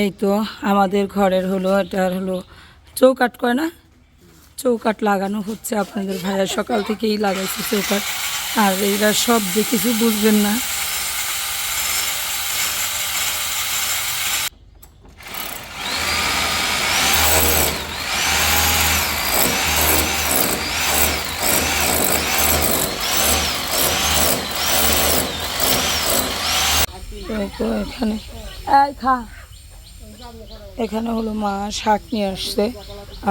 এই তো আমাদের ঘরের হলো এটার হলো চৌকাট করে না? চৌকাট লাগানো হচ্ছে আপনাদের ভাইয়া, সকাল থেকেই লাগাইছে চৌকাট আর এরা সব যে কিছু বুঝবেন না। এখানে। এই খা। এখানে হলো মা শাক নিয়ে আসছে।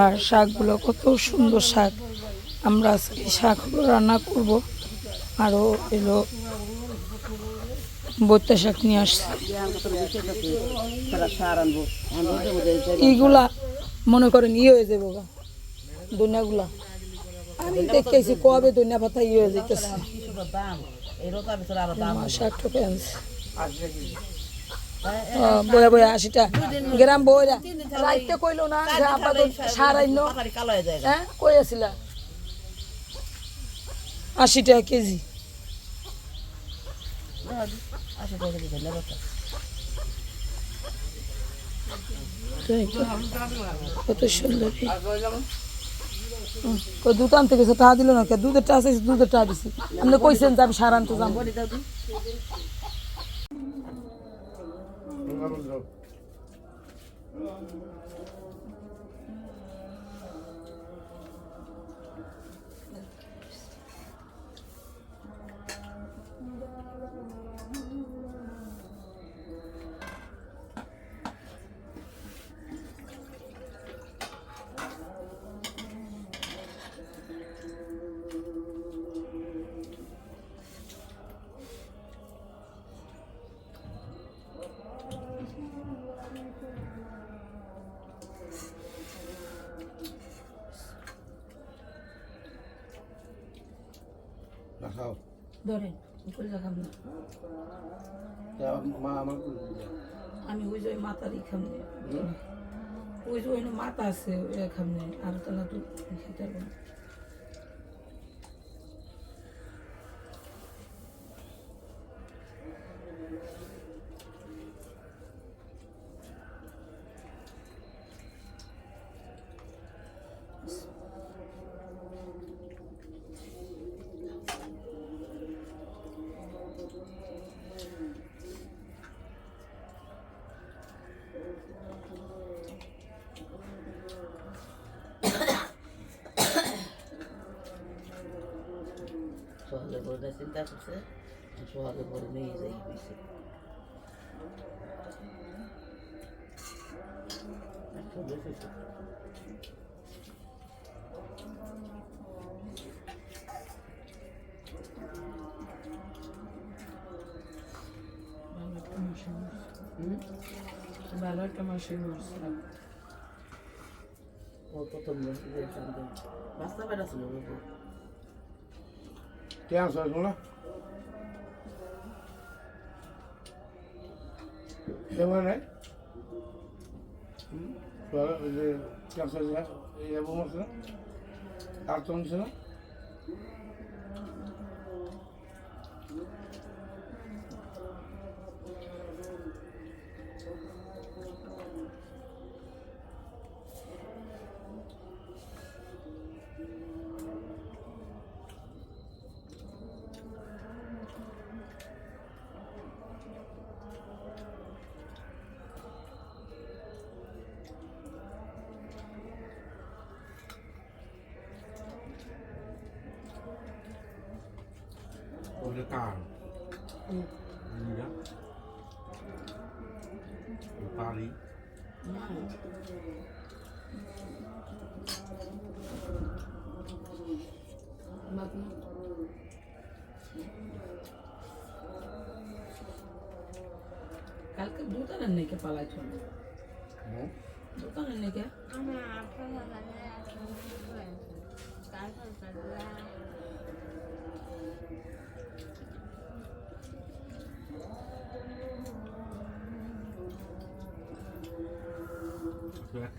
আর শাকগুলো কত সুন্দর শাক। আমরা আজকে শাকগুলো রান্না করব। আরও এলো বত্তা শাক নিয়ে আসছে। এইগুলা মনে করেন ইয়ে হয়ে যাব দনিয়াগুলা আমি দেখতেছি কবে দুনিয়া পাতা ইয়ে হয়ে যেতেছে শাক ঠকে আনছে বয়া বয়া আশিটা গ্রাম বইরা। রাইতে কইলো না যে আপাতত সারাইন হ্যাঁ কই আসিলা আশি টাকা কেজি। কত সুন্দর। দুধ আনতে গেছে, টাকা দিল না কে? দুধের টাকা চাইছে, দুধের টাকা দিছি। আপনি কইছেন যে আমি সার আনতে যাব। দেখাও ধরেন করে দেখাম ধরেন মা আমার আমি ওই যে ওই মাথারই খামনে ওই যে ওই মাতা আছে ওই খামনে আর না তো খেতে পারব না সহজে করে দেয় চিন্তা করছে সহজে করে নিয়ে যাই হয়েছে একশো বেশি ভালো একটা মাসের মশলা ও প্রথম রাস্তা বেড়া ছিল বাবু কে আনছো এগুলো কেমন নাই ওই যে ক্যান্সার এই এবং আছে না আর তো আছে না ওটা কান পারি কালকে দোকানের নেই কে পালাইছ দোকানের নেই কে তো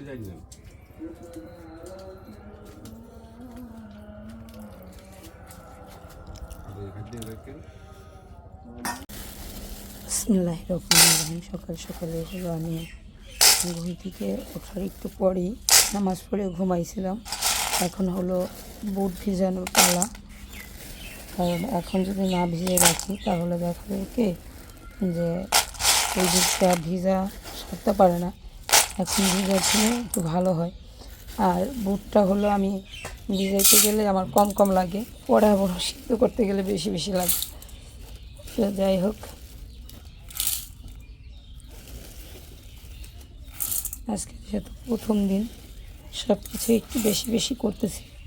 যাই না সকাল সকালে আমি ঘুম থেকে ওঠার একটু পরেই নামাজ পড়ে ঘুমাইছিলাম এখন হলো বুট ভিজানোর পালা কারণ এখন যদি না ভিজে রাখি তাহলে দেখা যাবে কি যে এই বুটটা ভিজা সারতে পারে না এখন ভিজা ছিল, একটু ভালো হয়। আর বুটটা হলো আমি ভিজাইতে গেলে আমার কম কম লাগে, পরে আবার সিদ্ধ করতে গেলে বেশি বেশি লাগে। তো যাই হোক। আজকে যেহেতু প্রথম দিন সব কিছু একটু বেশি বেশি করতেছি এই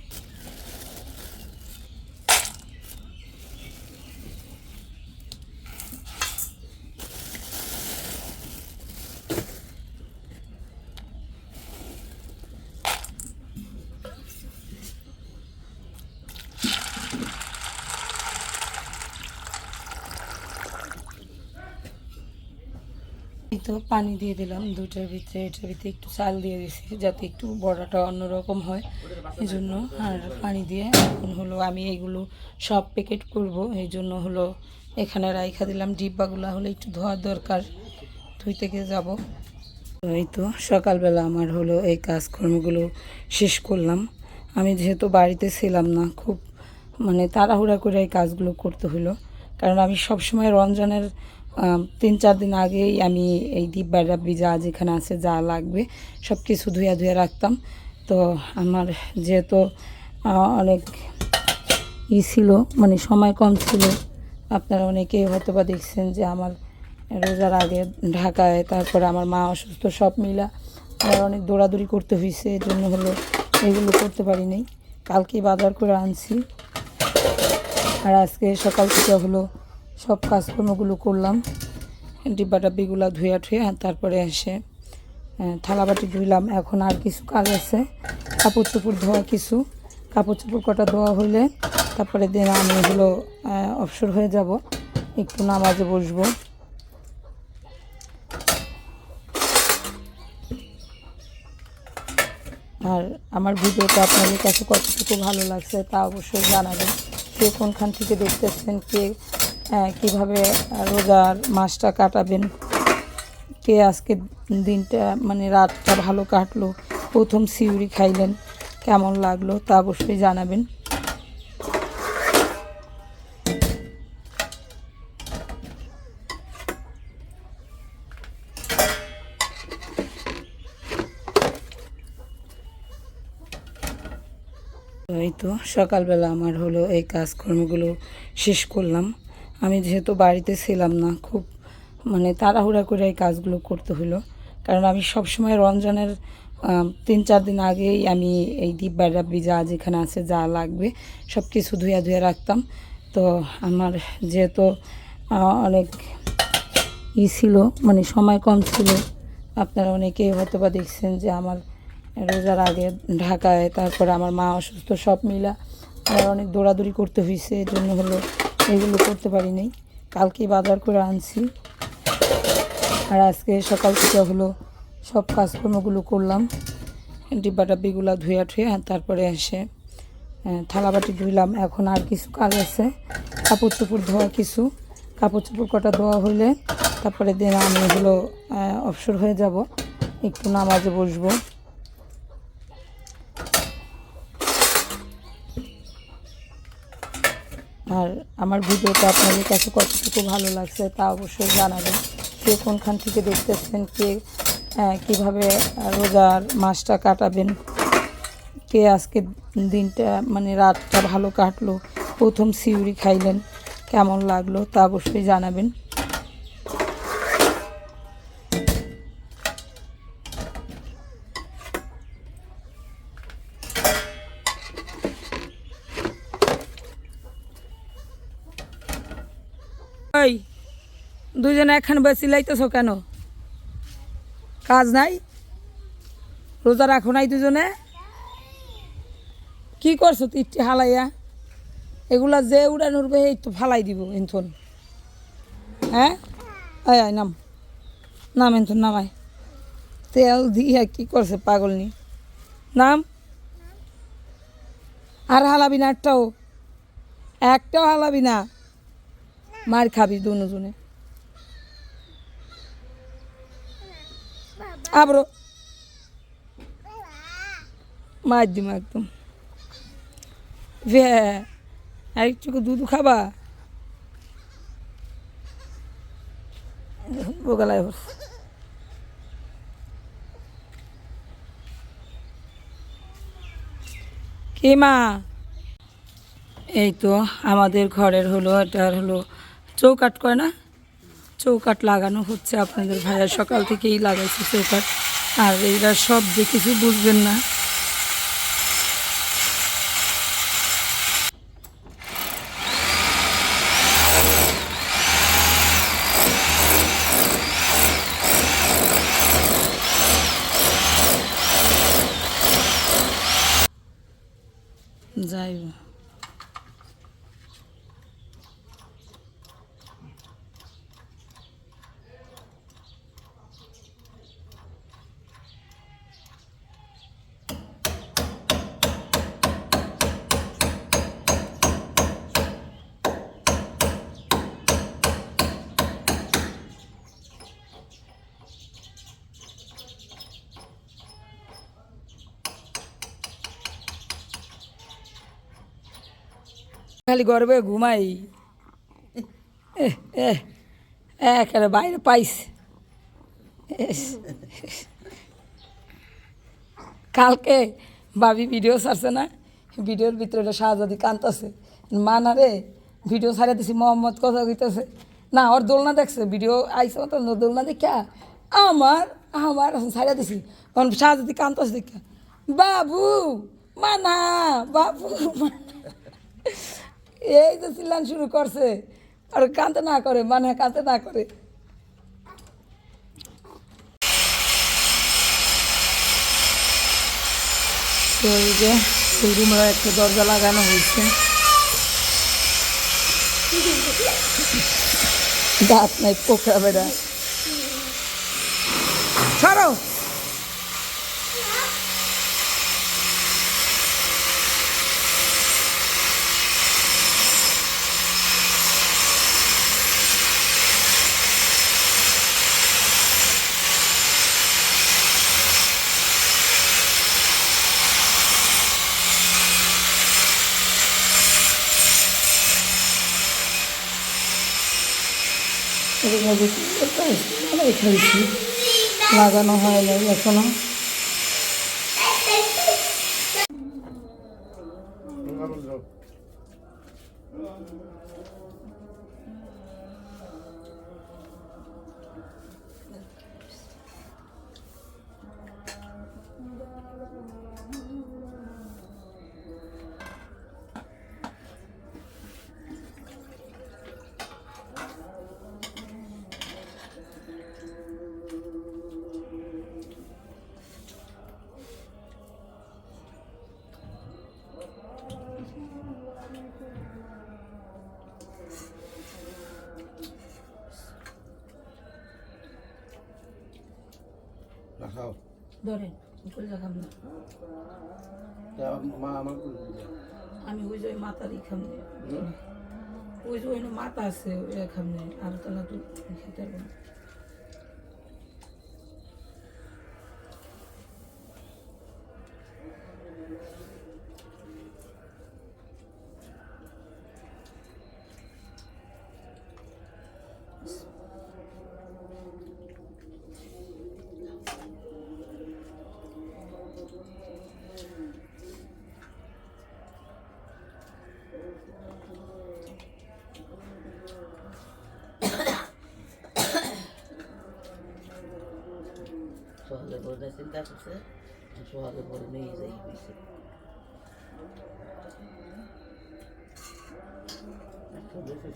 তো পানি দিয়ে দিলাম দুটার ভিতরে, এটার ভিতরে একটু চাল দিয়ে দিছি যাতে একটু বড়াটা অন্যরকম হয়। এই জন্য আর পানি দিয়ে এখন হলো আমি এইগুলো সব প্যাকেট করব। এই জন্য হলো এখানে রাইখা দিলাম। ডিব্বাগুলো হলে একটু ধোয়ার দরকার। ধুই থেকে যাব। এই তো সকালবেলা আমার হলো এই কাজকর্মগুলো শেষ করলাম। আমি যেহেতু বাড়িতে ছিলাম না, খুব মানে তাড়াহুড়া করে এই কাজগুলো করতে হলো। কারণ আমি সবসময় রমজানের তিন চার দিন আগেই আমি এই ডিব্বার ডাব্বি যা যেখানে আছে, যা লাগবে সব কিছু ধুয়ে ধুয়ে রাখতাম। তো আমার যেহেতু অনেক ই ছিল মানে সময় কম ছিল, আপনারা অনেকেই হয়তো বা দেখছেন যে আমার রোজার আগে ঢাকায়, তারপরে আমার মা অসুস্থ, সব মিলা আমার অনেক দৌড়াদৌড়ি করতে হয়েছে এর জন্য হলো এগুলো করতে পারি নাই। কালকে বাজার করে আনছি। আর আজকে সকাল থেকে হলো সব কাজকর্মগুলো করলাম। ডিব্বা ডাব্বিগুলো ধুয়া ঠুয়ে তারপরে এসে থালাবাটি ধুইলাম। এখন আর কিছু কাজ আছে। কাপড় চোপড় ধোয়া কিছু। কাপড় চোপড় কটা ধোয়া হলে তারপরে দিন আমি আহ, অবসর হয়ে যাব। একটু নামাজে বসবো। আর আমার ভিডিওটা আপনাদের কাছে কতটুকু ভালো লাগছে তা অবশ্যই জানাবেন। কে কোনখান থেকে দেখতেছেন কে কীভাবে আহ, রোজার মাসটা কাটাবেন? কে আজকে দিনটা মানে রাতটা ভালো কাটলো? প্রথম সিউরি খাইলেন কেমন লাগল তা অবশ্যই জানাবেন। এই তো সকালবেলা আমার হলো এই কাজকর্মগুলো শেষ করলাম। আমি যেহেতু বাড়িতে ছিলাম না, খুব মানে তাড়াহুড়া করে এই কাজগুলো করতে হলো কারণ আমি সবসময় রমজানের তিন চার দিন আগেই আমি এই ডিব্বার ডাব্বি যা যেখানে আছে যা লাগবে সব কিছু ধুয়ে ধুয়ে রাখতাম। তো আমার যেহেতু অনেক ই ছিল মানে সময় কম ছিল, আপনারা অনেকেই হয়তো বা দেখছেন যে আমার রোজার আগে ঢাকায়, তারপরে আমার মা অসুস্থ, সব মিলা আমার অনেক দৌড়াদৌড়ি করতে হয়েছে এর জন্য হলো এগুলো করতে পারি নাই। কালকে বাজার করে আনছি। আর আজকে সকাল থেকে হলো সব কাজকর্মগুলো করলাম। ডিব্বা ডাব্বিগুলো ধুয়া ঠুয়ে আর তারপরে এসে থালাবাটি ধুইলাম। এখন আর কিছু কাজ আছে। কাপড় চোপড় ধোয়া কিছু। কাপড় চোপড় কটা ধোয়া হলে তারপরে দিন আমি হলো অবসর হয়ে যাব। একটু নামাজে বসবো। আর আমার ভিডিওটা আপনাদের কাছে কতটুকু ভালো লাগছে তা অবশ্যই জানাবেন। কে কোনখান থেকে দেখতেছেন, কে কীভাবে রোজার মাসটা কাটাবেন, কে আজকে দিনটা মানে রাতটা ভালো কাটলো, প্রথম সিউরি খাইলেন, কেমন লাগল তা অবশ্যই জানাবেন ওই দুজনে একখান বেশি লাইতেছ কেন? কাজ নাই? রোজা রাখো নাই দুজনে কি করছ তিনটি হালাইয়া? এগুলা যে উড়ান উড়বে, এই তো ফালাই দিব এনথন হ্যাঁ? আয় আয়, নাম। নাম এনথন নামায় তেল দিয়া কি করছে পাগল নি? নাম? আর হালাবি না একটাও? একটাও হালাবি না? মার খাবি দুজনে। আবারও মার দিম একদম। ভে আর একটু দুধ খাবা। বোগালায় বসে কি মা? এই তো আমাদের ঘরের হলো এটার হলো চৌকাট করে না? চৌকাট লাগানো হচ্ছে আপনাদের ভাইয়া। সকাল থেকেই লাগাইছে চৌকাট আর এরা সব যে কিছু বুঝবেন না। যাই খালি গর্বে ঘুমাই। এ এ একেবারে বাইরে পাইছে এস। কালকে ভাবি ভিডিও ছাড়ছে না? ভিডিওর ভিতরে শাহজাদি কান্তাছে মা না রে ভিডিও ছাড়ে দিছি, মোহাম্মদ কথা কইতেছে। না, ওর দোলনা দেখছে ভিডিও আইসে মতো দোলনা দেখা আমার আমার ছাড়ে দিছি। ওর শাহজাদি কান্তাছে দেখা। বাবু মানা বাবু এই যে চিল্লান শুরু করছে, আর কাঁদতে না করে মানে কাঁদতে না করে। একটা দরজা লাগানো হয়েছে। দাঁত নাই, পোকা বেড়া। সরো এরকম ভাবে কি করতে হয়? লাগাই লাগানো হয় নাই এখনও। ধরেন করে না। মা আমার আমি ওই যে মাথারই খাম ওই যে ওই মাথা আছে ওই খাম আর তালা তো খেতে পারব না। সোহাগে করে চিন্তা করছে সোহাগে করে নিয়ে যাই হয়েছে একশো বেশি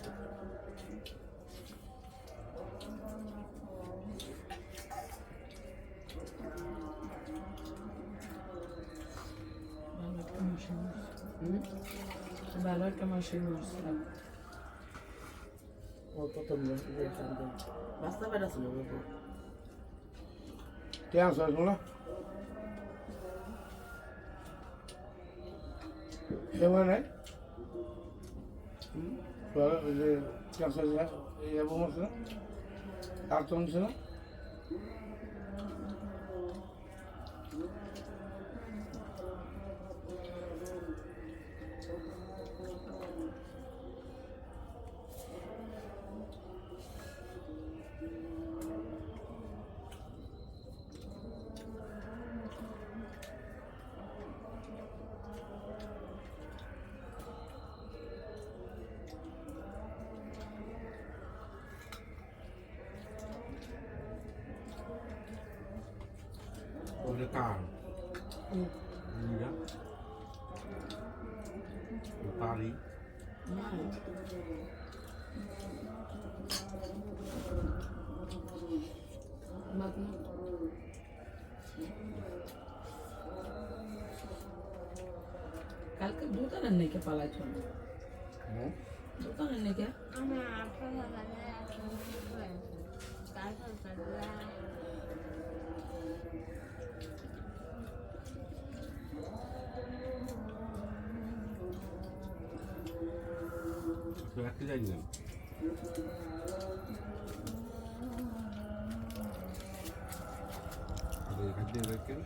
হুম? ভালো একটা মাসে মরছিলাম ও প্রথম আনছো শোনা কেমন নাই ওই যে ক্যান্সার আর তো না? บรรยากาศดีนะอยู่ปารีสมากมาก কাল কে দুটা নেই কে পালাইছো না দুটা নেই কে আমার আপনার কাল কাল রাখতে যাইনি আমি এখান থেকে রাখেন